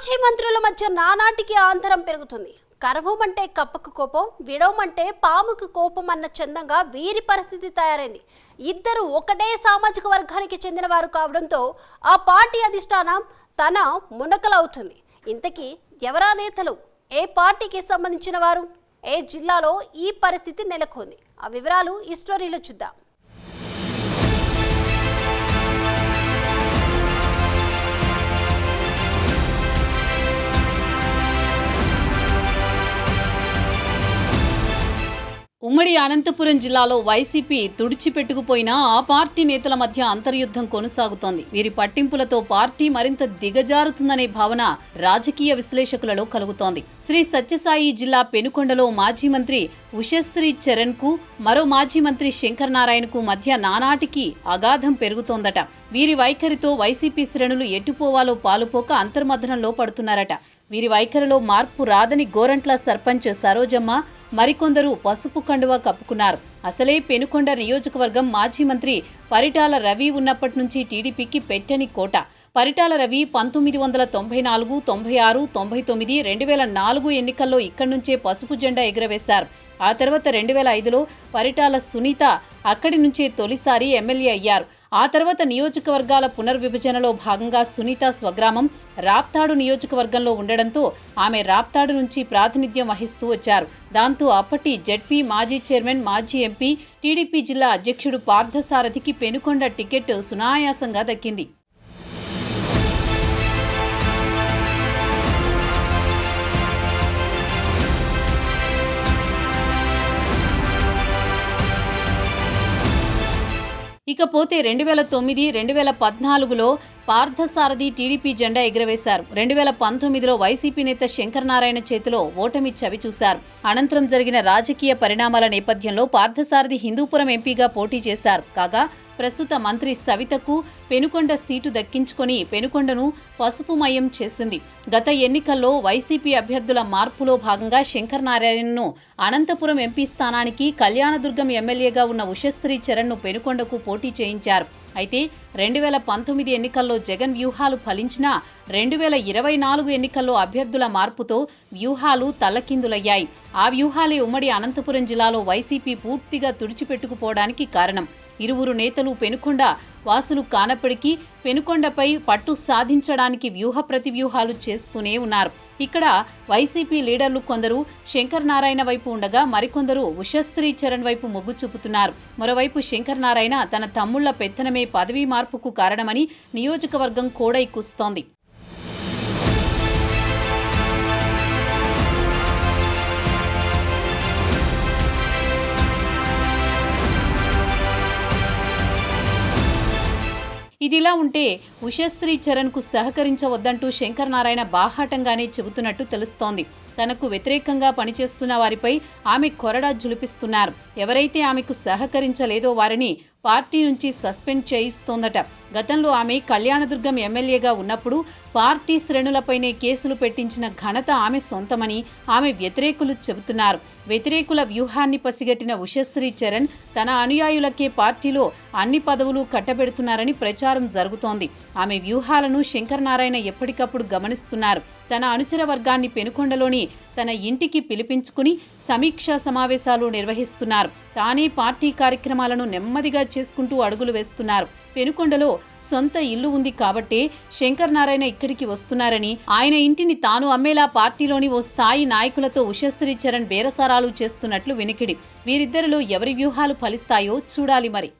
మాజీ మంత్రుల మధ్య నానాటికి ఆంతరం పెరుగుతుంది. కరవమంటే కప్పకు కోపం విడవమంటే పాముకు కోపం అన్న చందంగా వీరి పరిస్థితి తయారైంది. ఇద్దరు ఒకటే సామాజిక వర్గానికి చెందినవారు కావడంతో ఆ పార్టీ అధిష్టానం తన మునకలవుతుంది. ఇంతకీ ఎవరా నేతలు? ఏ పార్టీకి సంబంధించిన వారు ఏ జిల్లాలో ఈ పరిస్థితి నెలకొంది? ఆ వివరాలు ఈ స్టోరీలో చూద్దాం. ఉమ్మడి అనంతపురం జిల్లాలో వైసీపీ తుడిచిపెట్టుకుపోయినా ఆ పార్టీ నేతల మధ్య అంతర్యుద్ధం కొనసాగుతోంది. వీరి పట్టింపులతో పార్టీ మరింత దిగజారుతుందనే భావన రాజకీయ విశ్లేషకులలో కలుగుతోంది. శ్రీ సత్యసాయి జిల్లా పెనుకొండలో మాజీ మంత్రి ఉషశ్రీ చరణ్కు మరో మాజీ మంత్రి శంకర్ నారాయణకు మధ్య నానాటికి అగాధం పెరుగుతోందట. వీరి వైఖరితో వైసీపీ శ్రేణులు ఎట్టుపోవాలో పాలుపోక అంతర్మథనంలో పడుతున్నారట. వీరి వైఖరిలో మార్పు రాదని గోరంట్ల సర్పంచ్ సరోజమ్మ మరికొందరు పసుపు కండువా కప్పుకున్నారు. అసలే పెనుకొండ నియోజకవర్గం మాజీ మంత్రి పరిటాల రవి ఉన్నప్పటి నుంచి టీడీపీకి పెట్టని కోట. పరిటాల రవి పంతొమ్మిది వందల తొంభై నాలుగు తొంభై ఆరు తొంభై తొమ్మిది రెండు వేల నాలుగు ఎన్నికల్లో ఇక్కడి నుంచే పసుపు జెండా ఎగురవేశారు. ఆ తర్వాత రెండు వేల ఐదులో పరిటాల సునీత అక్కడి నుంచే తొలిసారి ఎమ్మెల్యే అయ్యారు. ఆ తర్వాత నియోజకవర్గాల పునర్విభజనలో భాగంగా సునీత స్వగ్రామం రాప్తాడు నియోజకవర్గంలో ఉండడంతో ఆమె రాప్తాడు నుంచి ప్రాతినిధ్యం వహిస్తూ వచ్చారు. దాంతో అప్పటి జడ్పీ మాజీ చైర్మన్ మాజీ ఎంపీ టీడీపీ జిల్లా అధ్యక్షుడు పార్థసారథికి పెనుకొండ టికెట్ సునాయాసంగా దక్కింది. ఇకపోతే రెండు వేల తొమ్మిది రెండు వేల పద్నాలుగులో పార్థసారథి టీడీపీ జెండా ఎగురవేశారు. రెండు వేల పంతొమ్మిదిలో వైసీపీ నేత శంకరనారాయణ చేతిలో ఓటమి చవిచూశారు అనంతరం జరిగిన రాజకీయ పరిణామాల నేపథ్యంలో పార్థసారథి హిందూపురం ఎంపీగా పోటీ చేశారు. కాగా ప్రస్తుత మంత్రి సవితకు పెనుకొండ సీటు దక్కించుకొని పెనుకొండను పసుపుమయం చేసింది. గత ఎన్నికల్లో వైసీపీ అభ్యర్థుల మార్పులో భాగంగా శంకర్ నారాయణను అనంతపురం ఎంపీ స్థానానికి కళ్యాణదుర్గం ఎమ్మెల్యేగా ఉన్న ఉషశ్రీ చరణ్ను పెనుకొండకు పోటీ చేయించారు. అయితే రెండు వేల పంతొమ్మిది ఎన్నికల్లో జగన్ వ్యూహాలు ఫలించినా రెండు వేల ఇరవై నాలుగు ఎన్నికల్లో అభ్యర్థుల మార్పుతో వ్యూహాలు తల్లకిందులయ్యాయి. ఆ వ్యూహాలే ఉమ్మడి అనంతపురం జిల్లాలో వైసీపీ పూర్తిగా తుడిచిపెట్టుకుపోవడానికి కారణం. ఇరువురు నేతలు పెనుకొండ వాసులు కానప్పటికీ పెనుకొండపై పట్టు సాధించడానికి వ్యూహ ప్రతివ్యూహాలు చేస్తూనే ఉన్నారు. ఇక్కడ వైసీపీ లీడర్లు కొందరు శంకర్ నారాయణ వైపు ఉండగా మరికొందరు ఉషశ్రీ చరణ్ వైపు మొగ్గు చూపుతున్నారు. మరోవైపు శంకర్ నారాయణ తన తమ్ముళ్ళ పెత్తనమే పదవీ మార్పుకు కారణమని నియోజకవర్గం కోడై కూస్తోంది. ఇదిలా ఉంటే ఉషశ్రీ చరణ్కు సహకరించవద్దంటూ శంకర్ నారాయణ బాహాటంగానే చెబుతున్నట్టు తెలుస్తోంది. తనకు వ్యతిరేకంగా పనిచేస్తున్న వారిపై ఆమె కొరడా జులిపిస్తున్నారు. ఎవరైతే ఆమెకు సహకరించలేదో వారిని పార్టీ నుంచి సస్పెండ్ చేయిస్తోందట. గతంలో ఆమె కళ్యాణదుర్గం ఎమ్మెల్యేగా ఉన్నప్పుడు పార్టీ శ్రేణులపైనే కేసులు పెట్టించిన ఘనత ఆమె సొంతమని ఆమె వ్యతిరేకులు చెబుతున్నారు. వ్యతిరేకుల వ్యూహాన్ని పసిగట్టిన ఉషశ్రీ చరణ్ తన అనుయాయులకే పార్టీలో అన్ని పదవులు కట్టబెడుతున్నారని ప్రచారం జరుగుతోంది. ఆమె వ్యూహాలను శంకర్ నారాయణ ఎప్పటికప్పుడు గమనిస్తున్నారు. తన అనుచర వర్గాన్ని పెనుకొండలోని తన ఇంటికి పిలిపించుకుని సమీక్షా సమావేశాలు నిర్వహిస్తున్నారు. తానే పార్టీ కార్యక్రమాలను నెమ్మదిగా చేసుకుంటూ అడుగులు వేస్తున్నారు. పెనుకొండలో సొంత ఇల్లు ఉంది కాబట్టే శంకర్ నారాయణ ఇక్కడికి వస్తున్నారని ఆయన ఇంటిని తాను అమ్మేలా పార్టీలోని ఓ స్థాయి నాయకులతో ఉషశ్రీ చరణ్ బేరసారాలు చేస్తున్నట్లు వినికిడి. వీరిద్దరిలో ఎవరి వ్యూహాలు ఫలిస్తాయో చూడాలి మరి.